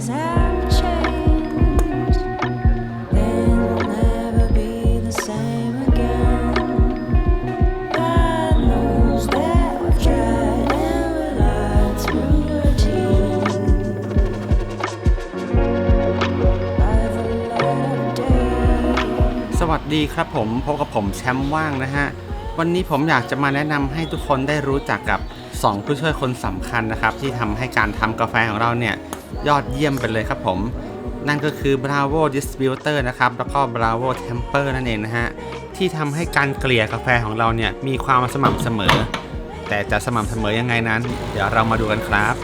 สวัสดีครับผมพบกับผมแชมป์ว่างนะฮะ วันนี้ผมอยากจะมาแนะนำให้ทุกคนได้รู้จักกับ 2 ผู้ช่วยคนสำคัญนะครับ ที่ทำให้การทำกาแฟของเราเนี่ย ยอดเยี่ยมไปเลยครับผม นั่นก็คือ Bravo Distributor นะครับ แล้วก็ Bravo Temper นั่นเองนะฮะ ที่ทำให้การเกลี่ยกาแฟของเราเนี่ย มีความสม่ำเสมอ แต่จะสม่ำเสมอยังไงนั้น เดี๋ยวเรามาดูกันครับ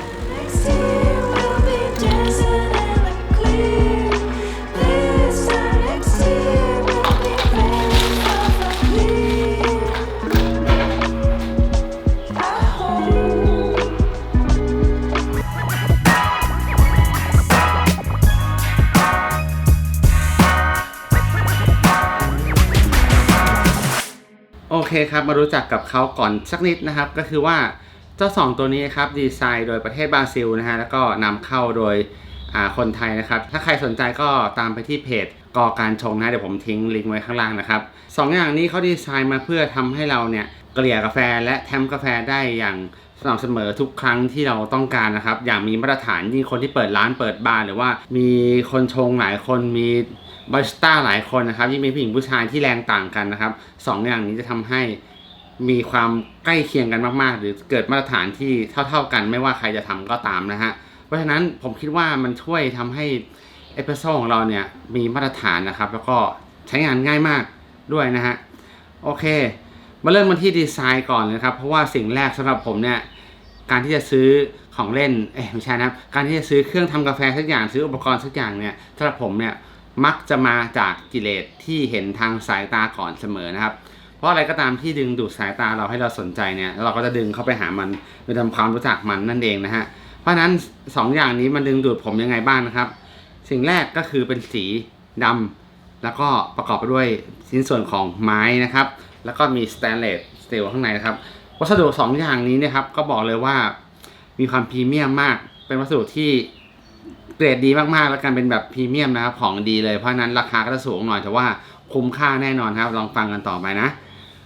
คครับมารู้จักกับเขาก่อนสักนิดนะครับ ก็คือว่าเจ้าสองตัวนี้ครับดีไซน์โดยประเทศบราซิลนะฮะแล้วก็นำเข้าโดยคนไทยนะครับ ถ้าใครสนใจก็ตามไปที่เพจกอการชงนะเดี๋ยวผมทิ้งลิงก์ไว้ข้างล่างนะครับสองอย่างนี้เขาดีไซน์มาเพื่อทำให้เราเนี่ยเกลี่ยกาแฟและแทมกาแฟได้อย่างสม่ำเสมอทุกครั้งที่เราต้องการนะครับ อย่างมีมาตรฐานยิ่งคนที่เปิดร้านเปิดบาร์หรือว่ามีคนชงหลายคนมี บาริสต้าหลายคนนะครับยิ่งมีผู้หญิงผู้ชายที่แรงต่างกันนะครับสองอย่างนี้จะทำให้มีความใกล้เคียงกันมากๆ หรือเกิดมาตรฐานที่เท่า ๆกัน ไม่ว่าใครจะทำก็ตามนะฮะเพราะฉะนั้นผมคิดว่ามันช่วยทำให้เอสเปรสโซ่ของเราเนี่ยมีมาตรฐานนะครับ แล้วก็ใช้งานง่ายมากด้วยนะฮะโอเค มาเริ่มกันที่ดีไซน์ก่อนเลยครับ เพราะว่าสิ่งแรกสำหรับผมเนี่ยการที่จะซื้อของเล่นเอ้ยไม่ใช่นะการที่จะซื้อเครื่องทำกาแฟสักอย่างซื้ออุปกรณ์สักอย่างเนี่ยสำหรับผมเนี่ย มักจะมาจากกิเลสที่เห็นทางสายตาก่อนเสมอนะครับ เพราะอะไรก็ตามที่ดึงดูดสายตาเราให้เราสนใจเนี่ยเราก็จะดึงเข้าไปหามันไปทำความรู้จักมันนั่นเองนะฮะเพราะฉะนั้นสองอย่างนี้มันดึงดูดผมยังไงบ้างนะครับ สิ่งแรกก็คือเป็นสีดำแล้วก็ประกอบไปด้วยชิ้นส่วนของไม้นะครับ แล้วก็มีสแตนเลสสตีลข้างในนะครับวัสดุสองอย่างนี้นะครับก็บอกเลยว่ามีความพรีเมียมมาก เป็นวัสดุที่ เกรดดีมากๆ แล้วกันเป็นแบบพรีเมียมนะครับของดีเลยเพราะนั้นราคาก็จะสูงหน่อยแต่ว่าคุ้มค่าแน่นอนครับ ลองฟังกันต่อไปนะ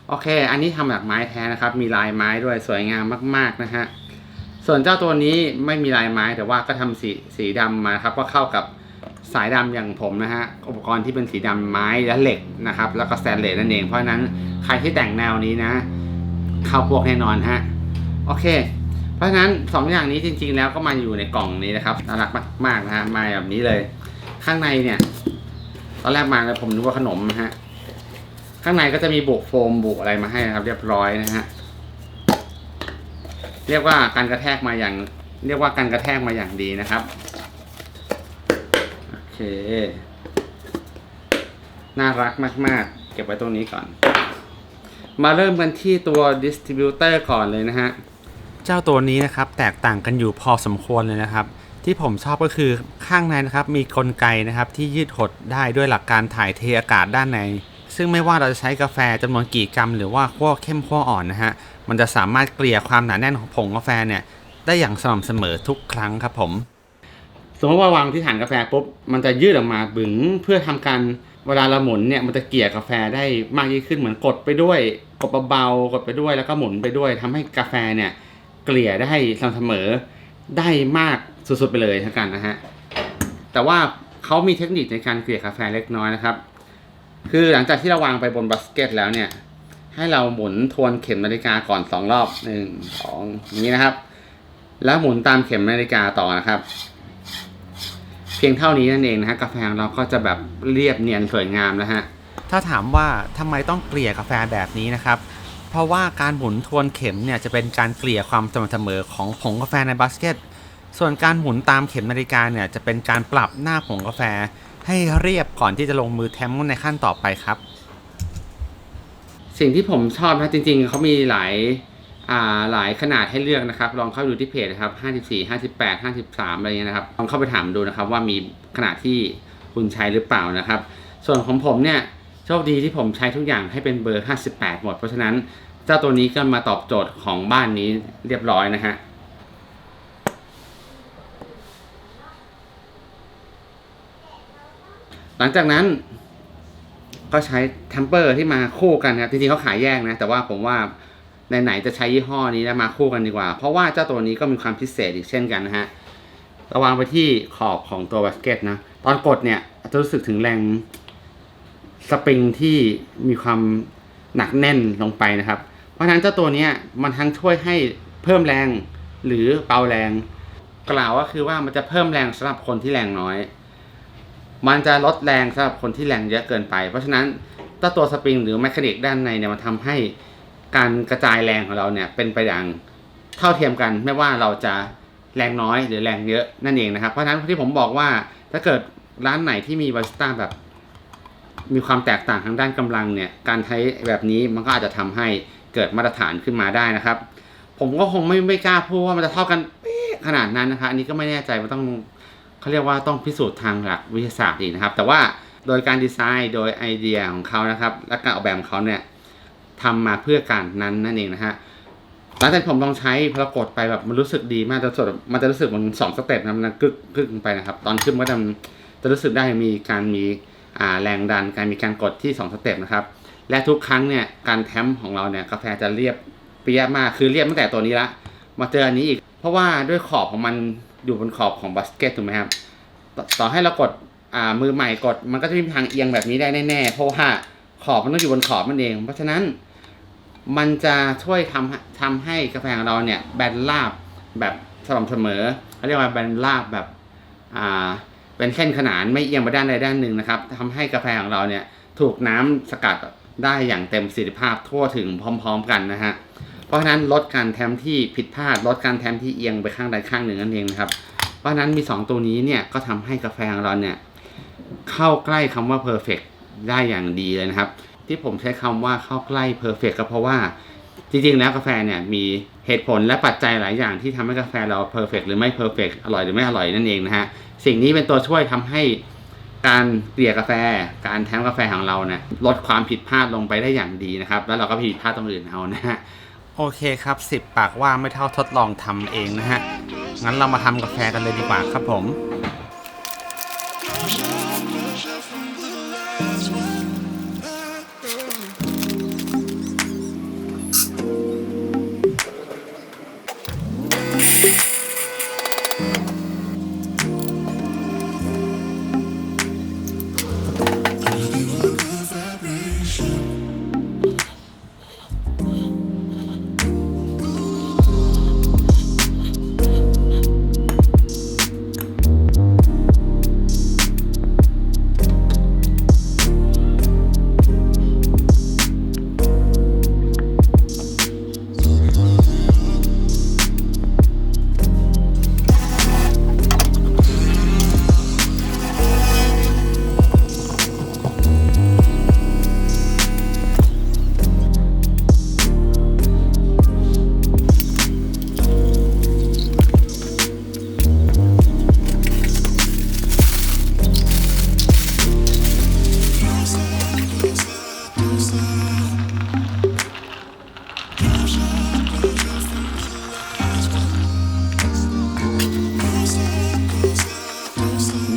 โอเค อันนี้ทำจากไม้แท้นะครับ มีลายไม้ด้วยสวยงามมาก ๆนะฮะส่วนเจ้าตัวนี้ไม่มีลายไม้แต่ว่าก็ทำสีสีดำมาครับก็เข้ากับสายดำอย่างผมนะฮะอุปกรณ์ที่เป็นสีดำไม้และเหล็กนะครับ แล้วก็สแตนเลสนั่นเองเพราะนั้นใครที่แต่งแนวนี้นะ เข้าพวกแน่นอนฮะโอเค เพราะฉะนั้นสองอย่างนี้จริง ๆ แล้วก็มาอยู่ในกล่องนี้นะครับน่ารักมากๆนะฮะมาแบบนี้เลย ข้างในเนี่ย ตอนแรกมาแล้วผมนึกว่าขนมนะฮะข้างในก็จะมีบุกโฟมบุกอะไรมาให้นะครับ เรียบร้อยนะฮะเรียกว่าการกระแทกมาอย่าง เรียกว่าการกระแทกมาอย่างดีนะครับโอเค น่ารักมาก ๆ เก็บไว้ตรงนี้ก่อน มาเริ่มกันที่ตัวดิสติบิวเตอร์ก่อนเลยนะฮะ จ้าตัวนี้นะครับแตกต่างกันอยู่พอสมควรเลยนะครับ ที่ผมชอบก็คือข้างในนะครับมีกลไกนะครับที่ยืดหดได้ด้วยหลักการถ่ายเทอากาศด้านใน ซึ่งไม่ว่าเราจะใช้กาแฟจำนวนกี่กรัม หรือว่าขั้วเข้มขั้วอ่อนนะฮะมันจะสามารถเกลี่ยความหนาแน่นของผงกาแฟเนี่ยได้อย่างสม่ำเสมอทุกครั้งครับผม สมมติว่าวางที่ถังกาแฟปุ๊บมันจะยืดออกมาบึงเพื่อทำการเวลาเราหมุนเนี่ยมันจะเกลี่ยกาแฟได้มากยิ่งขึ้นเหมือนกดไปด้วย กดเบาๆกดไปด้วยแล้วก็หมุนไปด้วยทำให้กาแฟเนี่ย เกลี่ยได้สม่ำเสมอได้มากสุดๆไปเลยทั้งกันนะฮะแต่ว่าเขามีเทคนิคในการเกลี่ยกาแฟเล็กน้อยนะครับ คือหลังจากที่เราวางไปบนบาสเกตแล้วเนี่ย ให้เราหมุนทวนเข็มนาฬิกาก่อนสองรอบหนึ่งสองอย่างนี้นะครับ แล้วหมุนตามเข็มนาฬิกาต่อนะครับ เพียงเท่านี้นั่นเองนะฮะกาแฟของเราก็จะแบบเรียบเนียนสวยงามแล้วฮะถ้าถามว่าทำไมต้องเกลี่ยกาแฟแบบนี้นะครับ เพราะว่าการหมุนทวนเข็มเนี่ยจะเป็นการเกลี่ยความสม่ำเสมอของผงกาแฟในบาสเกต ส่วนการหมุนตามเข็มนาฬิกาเนี่ยจะเป็นการปรับหน้าผงกาแฟให้เรียบก่อนที่จะลงมือแทมในขั้นต่อไปครับ สิ่งที่ผมชอบนะจริง ๆเขามีหลายอ่าหลายขนาดให้เลือกนะครับ ลองเข้าดูที่เพจนะครับ 54 58 53 อะไรเงี้ยนะครับ ลองเข้าไปถามดูนะครับว่ามีขนาดที่คุณใช้หรือเปล่านะครับ ส่วนของผมเนี่ย ชคดีที่ผมใช้ทุกอย่างให้เป็นเบอร์ 58 หมด เพราะฉะนั้นเจ้าตัวนี้ก็มาตอบโจทย์ของบ้านนี้เรียบร้อยนะฮะหลังจากนั้นก็ใช้เทมเปอร์ที่มาคู่กันนะครับจริงๆเขาขายแยกนะ แต่ว่าผมว่าไหนๆจะใช้ยี่ห้อนี้แล้วมาคู่กันดีกว่า เพราะว่าเจ้าตัวนี้ก็มีความพิเศษอีกเช่นกันนะฮะระวางไปที่ขอบของตัวบาสเกตนะ ตอนกดเนี่ยจะรู้สึกถึงแรง สปริงที่มีความหนักแน่นลงไปนะครับ เพราะฉะนั้นเจ้าตัวนี้มันทั้งช่วยให้เพิ่มแรงหรือเบาแรง กล่าวก็คือว่ามันจะเพิ่มแรงสำหรับคนที่แรงน้อย มันจะลดแรงสำหรับคนที่แรงเยอะเกินไป เพราะฉะนั้นถ้าตัวสปริงหรือแมคานิกด้านในเนี่ยมันทำให้การกระจายแรงของเราเนี่ยเป็นไปอย่างเท่าเทียมกันไม่ว่าเราจะแรงน้อยหรือแรงเยอะนั่นเองนะครับ เพราะฉะนั้นที่ผมบอกว่าถ้าเกิดร้านไหนที่มีบาริสต้าแบบ มีความแตกต่างทางด้านกำลังเนี่ยการใช้แบบนี้มันก็อาจจะทำให้เกิดมาตรฐานขึ้นมาได้นะครับ ผมก็คงไม่ไม่กล้าพูดว่ามันจะเท่ากันเป๊ะขนาดนั้นนะครับอันนี้ก็ไม่แน่ใจมันต้องเขาเรียกว่าต้องพิสูจน์ทางหลักวิทยาศาสตร์อีกนะครับ แต่ว่าโดยการดีไซน์โดยไอเดียของเขานะครับ และการออกแบบของเขาเนี่ยทำมาเพื่อการนั้นนั่นเองนะฮะหลังจากผมลองใช้พอกดไปแบบมันรู้สึกดีมากจะสดมันจะรู้สึกเหมันสองสเต็ปนะมันกึกกึกไปนะครับ ตอนขึ้นก็จะจะรู้สึกได้มีการมี แรงดันการมีการกดที่สองสเต็ปนะครับ และทุกครั้งเนี่ยการแทมป์ของเราเนี่ยกาแฟจะเรียบเปียมากคือเรียบตั้งแต่ตัวนี้ละ มาเจออันนี้อีก เพราะว่าด้วยขอบของมันอยู่บนขอบของบาสเกตถูกไหมครับตต่อให้เรากดมือใหม่กด มันก็จะไม่มีทางเอียงแบบนี้ได้แน่ๆเพราะว่าขอบมันต้องอยู่บนขอบมันเอง เพราะฉะนั้นมันจะช่วยทำทำให้กาแฟของเราเนี่ยแบนราบแบบสม่ำเสมอเขาเรียกว่าแบนราบแบบอ่า เป็นเส้นขนานไม่เอียงไปด้านใดด้านหนึ่งนะครับทำให้กาแฟของเราเนี่ยถูกน้ำสกัดได้อย่างเต็มประสิทธิภาพทั่วถึงพร้อม ๆ กันนะฮะเพราะฉะนั้นลดการแทมที่ผิดพลาดลดการแทมที่เอียงไปข้างใดข้างหนึ่งนั่นเองนะครับเพราะฉะนั้นมี 2 ตัวนี้เนี่ยก็ทำให้กาแฟของเราเนี่ยเข้าใกล้คำว่า perfect ได้อย่างดีเลยนะครับ ที่ผมใช้คำว่าเข้าใกล้ perfect ก็เพราะว่าจริงๆ แล้วกาแฟเนี่ยมีเหตุผลและปัจจัยหลายอย่างที่ทำให้กาแฟเรา perfect หรือไม่ perfect อร่อยหรือไม่อร่อยนั่นเองนะฮะ สิ่งนี้เป็นตัวช่วยทำให้การเกลี่ยกาแฟ การแทมกาแฟของเราเนี่ยลดความผิดพลาดลงไปได้อย่างดีนะครับ แล้วเราก็ผิดพลาดตรงอื่นเอานะฮะโอเคครับ10ปากว่าไม่เท่าทดลองทำเองนะฮะงั้นเรามาทำกาแฟกันเลยดีกว่าครับผม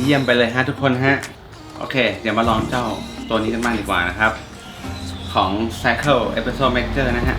เยี่ยมไปเลยฮะทุกคนฮะ โอเค เดี๋ยวมาลองเจ้าตัวนี้กันบ้างดีกว่านะครับ ของ Cycle Espresso Maker นะฮะ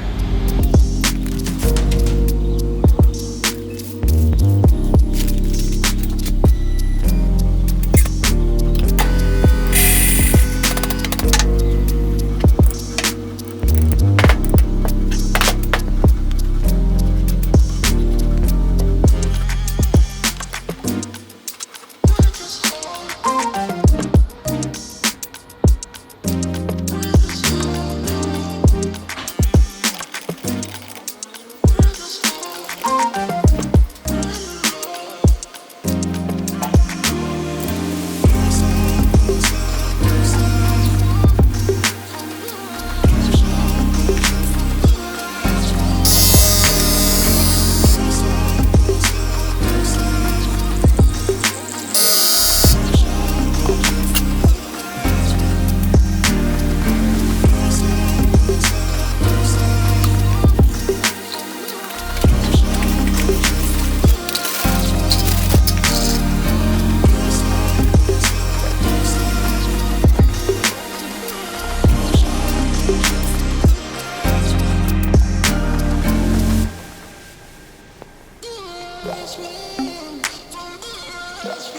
successful.